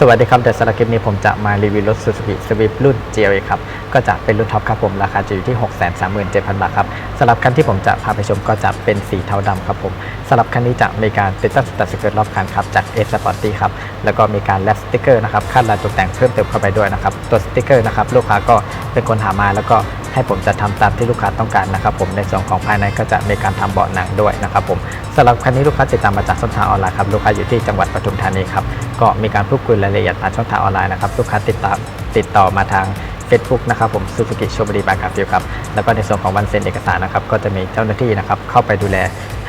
สวัสดีครับเดี๋ยวสำหรับคลิปนี้ผมจะมารีวิวรถ Suzuki Swift รุ่น GLA ครับ ก็จะเป็นรุ่นท็อปครับผม ราคาจะอยู่ที่ 637,000 บาทครับสำหรับคันที่ผมจะพาไปชมก็จะเป็นสีเทาดำครับผมสำหรับคันนี้จะมีการติดตั้งสตัดสเกิร์ตรอบคันครับจาก A Sporty ครับ แล้วก็มีการแลปสติกเกอร์นะครับคาดลายตกแต่งเพิ่มเติมเข้าไปด้วยนะครับ ตัวสติกเกอร์นะครับลูกค้าก็เป็นคนหามาแล้วก็ ให้ผมจะทำตามที่ลูกค้าต้องการนะครับผมในส่วนของภายในก็จะมีการทำเบาะหนังด้วยนะครับผมสำหรับคันนี้ลูกค้าติดตามมาจากช่องทางออนไลน์ครับลูกค้าอยู่ที่จังหวัดปทุมธานีครับก็มีการพูดคุยรายละเอียดผ่านช่องทางออนไลน์นะครับลูกค้าติดตามติดต่อมาทาง Facebook นะครับผมซูซูกิโชบรีบายกาฟิลครับแล้วก็ในส่วนของวันเซ็นเอกสารนะครับก็จะมีเจ้าหน้าที่นะครับเข้าไปดูแล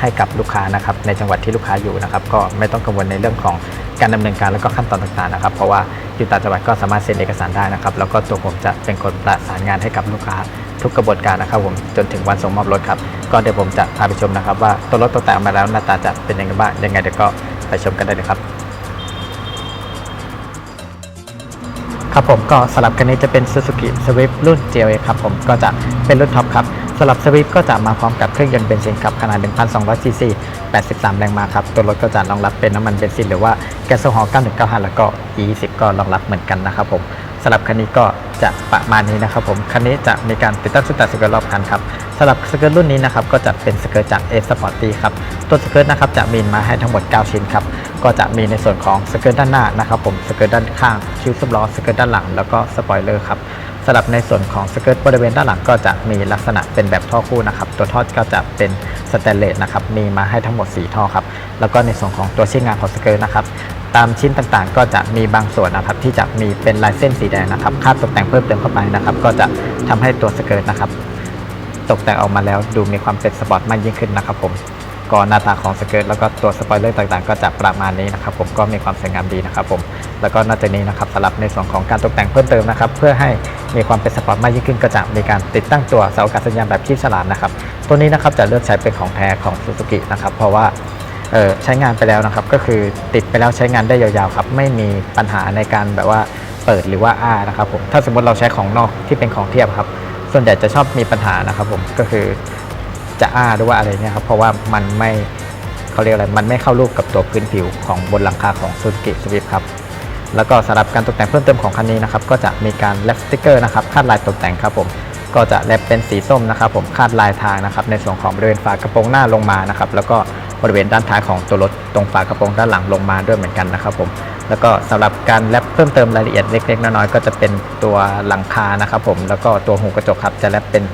ให้กับลูกค้านะครับในจังหวัดที่ลูกค้าอยู่นะครับก็ไม่ต้องกังวลในเรื่องของการดำเนินการแล้วก็ขั้นตอนต่างๆนะครับ เพราะว่าอยู่ต่างจังหวัดก็สามารถเซ็นเอกสารได้นะครับแล้วก็ตัวผมจะเป็นคนประสานงานให้กับลูกค้า ทุกกระบวนการนะครับผมจนถึงวันส่งมอบรถครับก็เดี๋ยวผมจะพาไปชมนะครับ ว่าตัวรถตกแต่งมาแล้วหน้าตาจะเป็นยังไงบ้างยังไงเดี๋ยวก็ไปชมกันได้เลยครับครับผมก็สำหรับคันนี้จะเป็น Suzuki Swift รุ่น GLA ครับผมก็จะเป็นรุ่นท็อปครับสำหรับ Swift ก็จะมาพร้อมกับเครื่องยนต์เบนซินครับขนาด 1,200 ซีซี 83 แรงม้าครับ ตัวรถก็จะรองรับเป็นน้ำมันเบนซินหรือว่าแก๊สโซฮอล์9195 แล้วก็ E20 ก็รองรับเหมือนกันนะครับผม สำหรับคันนี้ก็จะประมาณนี้นะครับผม คันนี้จะมีการติดตั้งชุดแต่สเกิร์ตรอบคันครับสำหรับสเกิร์ตรุ่นนี้นะครับก็จะเป็นสเกิร์ตจาก A Sporty ครับ ตัวสเกิร์ตนะครับจะมีมาให้ทั้งหมด 9 ชิ้นครับ ก็จะมีในส่วนของสเกิร์ตด้านหน้านะครับผม สเกิร์ตด้านข้างคิ้วซับล้อ สเกิร์ตด้านหลัง แล้วก็สปอยเลอร์ครับ สำหรับในส่วนของสเกิร์ตบริเวณด้านหลังก็จะมีลักษณะเป็นแบบท่อคู่นะครับตัวท่อก็จะเป็นสแตนเลสนะครับมีมาให้ทั้งหมด 4 ท่อครับแล้วก็ในส่วนของตัวชิ้นงานของสเกิร์ตนะครับตามชิ้นต่างๆ ก็จะมีบางส่วนนะครับที่จะมีเป็นลายเส้นสีแดงนะครับคาดตกแต่งเพิ่มเติมเข้าไปนะครับก็จะทำให้ตัวสเกิร์ตนะครับตกแต่งออกมาแล้วดูมีความเป็นสปอร์ตมากยิ่งขึ้นนะครับผม ก็หน้าตาของสเกิร์ตแล้วก็ตัวสปอยเลอร์ต่างๆ ก็จะประมาณนี้นะครับผมก็มีความสวยงามดีนะครับผมแล้วก็นอกจากนี้นะครับสำหรับในส่วนของการตกแต่งเพิ่มเติมนะครับเพื่อให้มีความเป็นสปอร์ตมากยิ่งขึ้นก็จะมีการติดตั้งตัวเสาอากาศสัญญาณแบบคีบฉลามนะครับตัวนี้นะครับจะเลือกใช้เป็นของแท้ของซูซูกินะครับเพราะว่าใช้งานไปแล้วนะครับก็คือติดไปแล้วใช้งานได้ยาวๆครับไม่มีปัญหาในการแบบว่าเปิดหรือว่าอ้านะครับผมถ้าสมมติเราใช้ของนอกที่เป็นของเทียบครับส่วนใหญ่จะชอบมีปัญหานะครับผมก็คือ จะอ้าหรือว่าอะไรเนี่ยครับเพราะว่ามันไม่เขาเรียกอะไรมันไม่เข้ารูปกับตัวพื้นผิวของบนหลังคาของ Suzuki Swift ครับแล้วก็สำหรับการตกแต่งเพิ่มเติมของคันนี้นะครับก็จะมีการแลปสติกเกอร์นะครับคาดลายตกแต่งครับผมก็จะแลปเป็นสีส้มนะครับผมคาดลายทางนะครับในส่วนของบริเวณฝากระโปรงหน้าลงมานะครับแล้วก็บริเวณด้านท้ายของตัวรถตรงฝากระโปรงด้านหลังลงมาด้วยเหมือนกันนะครับผมแล้วก็สำหรับการแลปเพิ่มเติมรายละเอียดเล็กๆน้อยๆก็จะเป็นตัวหลังคานะครับผมแล้วก็ตัวหูกระจกครับจะแลปเป็น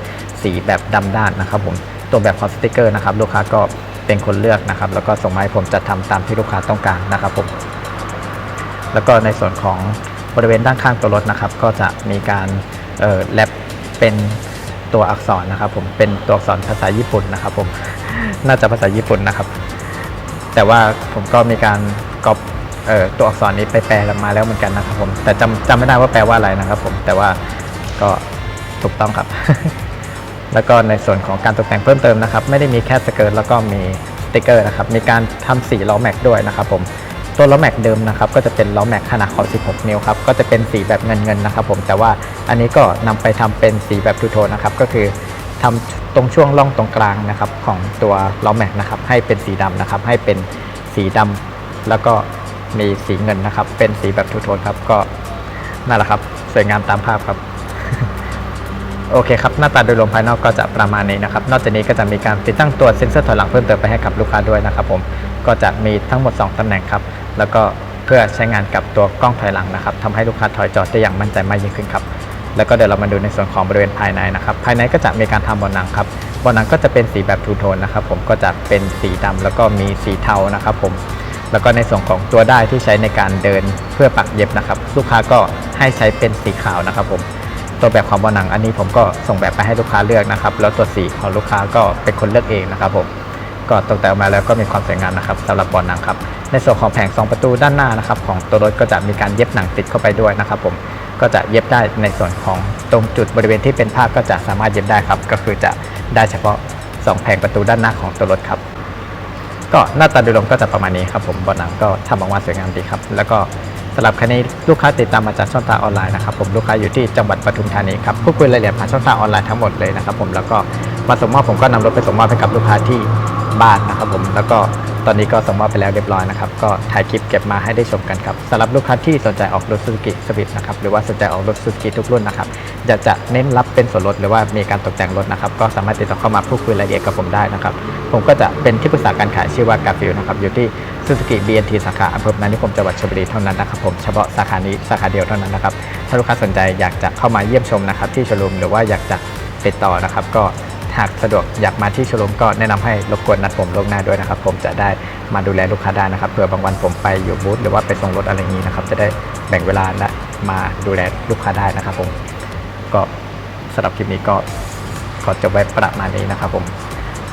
สีแบบดำด้านนะครับผม ตัวแบบของสติกเกอร์นะครับลูกค้าก็เป็นคนเลือกนะครับ แล้วก็ส่งมาให้ผมจะทำตามที่ลูกค้าต้องการนะครับผมแล้วก็ในส่วนของบริเวณด้านข้างตัวรถนะครับ ก็จะมีการแลปเป็นตัวอักษรนะครับ ผมเป็นตัวอักษรภาษาญี่ปุ่นนะครับ ผมน่าจะภาษาญี่ปุ่นนะครับ แต่ว่าผมก็มีการก๊อปเอ่อตัวอักษรนี้ไปแปลมาแล้วเหมือนกันนะครับ ผมแต่จำจำไม่ได้ว่าแปลว่าอะไรนะครับ ผมแต่ว่าก็ถูกต้องครับ แล้วก็ในส่วนของการตกแต่งเพิ่มเติมนะครับ ไม่ได้มีแค่สเกิร์ตแล้วก็มีสติกเกอร์นะครับ มีการทำสีล้อแม็กด้วยนะครับผม ตัวล้อแม็กเดิมนะครับ ก็จะเป็นล้อแม็กขนาดขอบ 16 นิ้วครับ ก็จะเป็นสีแบบเงินเงินๆนะครับผม แต่ว่าอันนี้ก็นำไปทำเป็นสีแบบทูโทนนะครับ ก็คือทำตรงช่วงร่องตรงกลางนะครับของตัวล้อแม็กนะครับ ให้เป็นสีดำนะครับ ให้เป็นสีดำแล้วก็มีสีเงินนะครับ เป็นสีแบบทูโทนครับ ก็นั่นแหละครับ สวยงามตามภาพครับ โอเคครับหน้าตาโดยรวมภายนอกก็จะประมาณนี้นะครับ นอกจากนี้ก็จะมีการติดตั้งตัวเซ็นเซอร์ถอยหลังเพิ่มเติมไปให้กับลูกค้าด้วยนะครับผมก็จะมีทั้งหมด 2ตำแหน่งครับ แล้วก็เพื่อใช้งานกับตัวกล้องถอยหลังนะครับทำให้ลูกค้าถอยจอดได้อย่างมั่นใจมากยิ่งขึ้นครับแล้วก็เดี๋ยวเรามาดูในส่วนของบริเวณภายในนะครับภายในก็จะมีการทำบอหนังครับบอหนังก็จะเป็นสีแบบทูโทนนะครับผมก็จะเป็นสีดำแล้วก็มีสีเทานะครับผมแล้วก็ในส่วนของตัวได้ที่ใช้ในการเดินเพื่อปักเย็บนะครับ ลูกค้าก็ให้ใช้เป็นสีขาวนะครับผม ตัวแบบของบอหนังอันนี้ผมก็ส่งแบบไปให้ลูกค้าเลือกนะครับ แล้วตัวสีของลูกค้าก็เป็นคนเลือกเองนะครับผมก็ตกแต่งออกมาแล้วก็มีความสวยงามนะครับสำหรับบอหนังครับในส่วนของแผงสองประตูด้านหน้านะครับของตัวรถก็จะมีการเย็บหนังติดเข้าไปด้วยนะครับผมก็จะเย็บได้ในส่วนของตรงจุดบริเวณที่เป็นผ้าก็จะสามารถเย็บได้ครับ ก็คือจะได้เฉพาะสองแผงประตูด้านหน้าของตัวรถครับ ก็หน้าตาโดยรวมก็จะประมาณนี้ครับผมบอหนังก็ทำออกมาสวยงามดีครับ แล้วก็ สำหรับคันนี้ลูกค้าติดตามมาจากช่องทางออนไลน์นะครับผมลูกค้าอยู่ที่จังหวัดปทุมธานีครับพูดคุยรายละเอียดผ่านช่องทางออนไลน์ทั้งหมดเลยนะครับผมแล้วก็มาส่งมอบผมก็นำรถไปส่งมอบให้กับลูกค้าที่บ้านนะครับผมแล้วก็ ตอนนี้ก็ส่งมอบไปแล้วเรียบร้อยนะครับ ก็ถ่ายคลิปเก็บมาให้ได้ชมกันครับสำหรับลูกค้าที่สนใจออกรถ Suzuki Swift นะครับหรือว่าสนใจออกรถ Suzuki ทุกรุ่นนะครับอยากจะเน้นรับเป็นส่วนลดหรือว่ามีการตกแต่งรถนะครับ ก็สามารถติดต่อเข้ามาพูดคุยรายละเอียดกับผมได้นะครับ ผมก็จะเป็นที่ปรึกษาการขายชื่อว่ากาฟิลนะครับอยู่ที่ Suzuki BNT สาขาอำเภอนานิคมจังหวัดชลบุรีเท่านั้นนะครับผมเฉพาะสาขานี้สาขาเดียวเท่านั้นนะครับถ้าลูกค้าสนใจอยากจะเข้ามาเยี่ยมชมนะครับที่โชว์รูมหรือว่าอยากจะติดต่อนะครับก็ หากสะดวกอยากมาที่โชว์รูมก็แนะนำให้รบกวนนัดผมล่วงหน้าด้วยนะครับ ผมจะได้มาดูแลลูกค้าได้นะครับเผื่อบางวันผมไปอยู่บูธหรือว่าไปส่งรถอะไรนี้นะครับจะได้แบ่งเวลาและมาดูแลลูกค้าได้นะครับ ผมก็สำหรับคลิปนี้ก็ขอจบไว้ประมาณนี้นะครับ ผม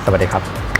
สวัสดีครับ